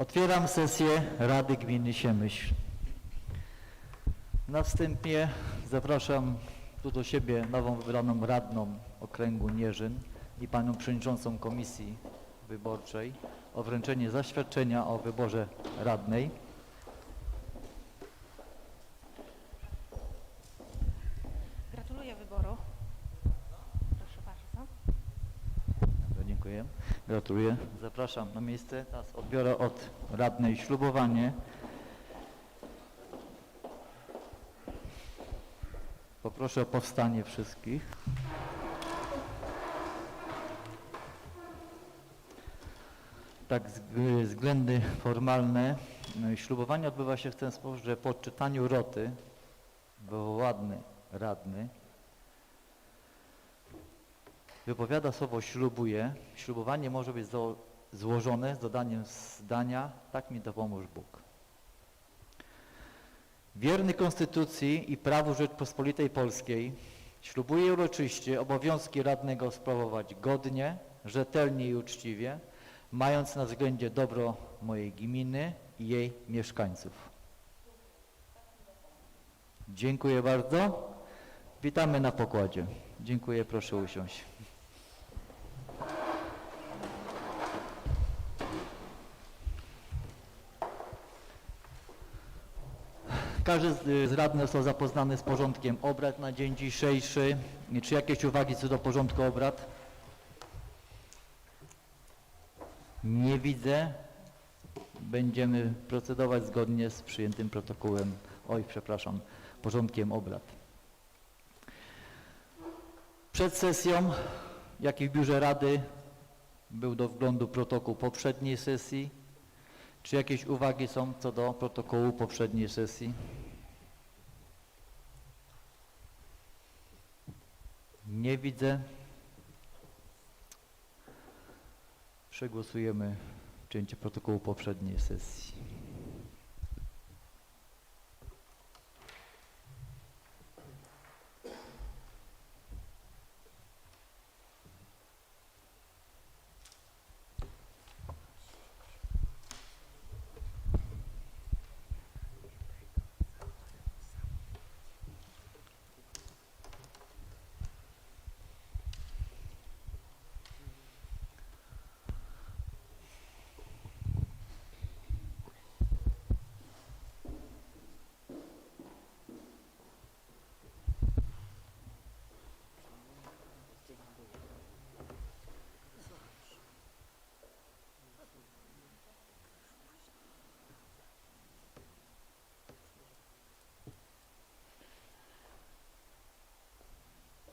Otwieram sesję Rady Gminy Siemyśl. Na wstępie zapraszam tu do siebie nową wybraną radną okręgu Nierzyn i panią przewodniczącą Komisji Wyborczej o wręczenie zaświadczenia o wyborze radnej. Gratuluję wyboru. Proszę bardzo. Dobra, Dziękuję. Gratuluję. Zapraszam na miejsce. Teraz odbiorę od radnej ślubowanie. Poproszę o powstanie wszystkich. Tak, zg- względy formalne. No Ślubowanie odbywa się w ten sposób, że po odczytaniu roty wywołany radny wypowiada słowo ślubuje. Ślubowanie może być złożone z dodaniem zdania tak mi dopomóż Bóg. Wierny Konstytucji i prawu Rzeczpospolitej Polskiej ślubuję uroczyście obowiązki radnego sprawować godnie, rzetelnie i uczciwie, mając na względzie dobro mojej gminy i jej mieszkańców. Dziękuję bardzo. Witamy na pokładzie. Dziękuję, proszę usiąść. Każdy z, z radnych został zapoznany z porządkiem obrad na dzień dzisiejszy. Czy jakieś uwagi co do porządku obrad? Nie widzę. Będziemy procedować zgodnie z przyjętym protokołem, oj przepraszam, porządkiem obrad. Przed sesją, jak i w biurze rady, był do wglądu protokół poprzedniej sesji. Czy jakieś uwagi są co do protokołu poprzedniej sesji? Nie widzę. Przegłosujemy przyjęcie protokołu poprzedniej sesji.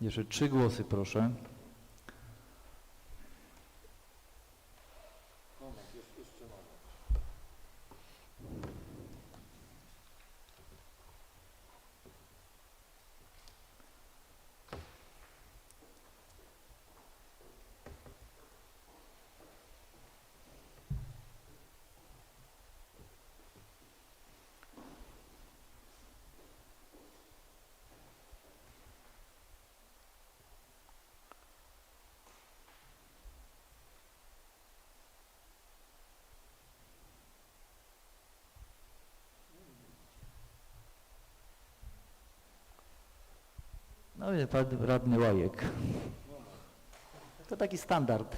Jeszcze trzy głosy proszę. No i pan radny Łajek. To taki standard.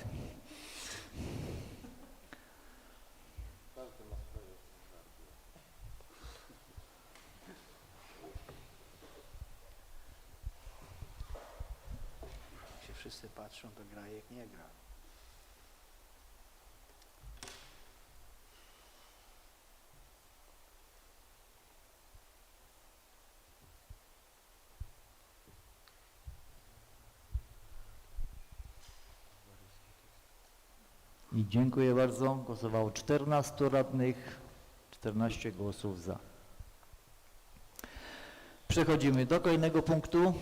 Jak wszyscy patrzą, to Grajek nie gra. I dziękuję bardzo. Głosowało 14 radnych, 14 głosów za. Przechodzimy do kolejnego punktu.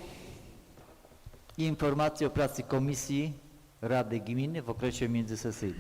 Informacja o pracy Komisji Rady Gminy w okresie międzysesyjnym.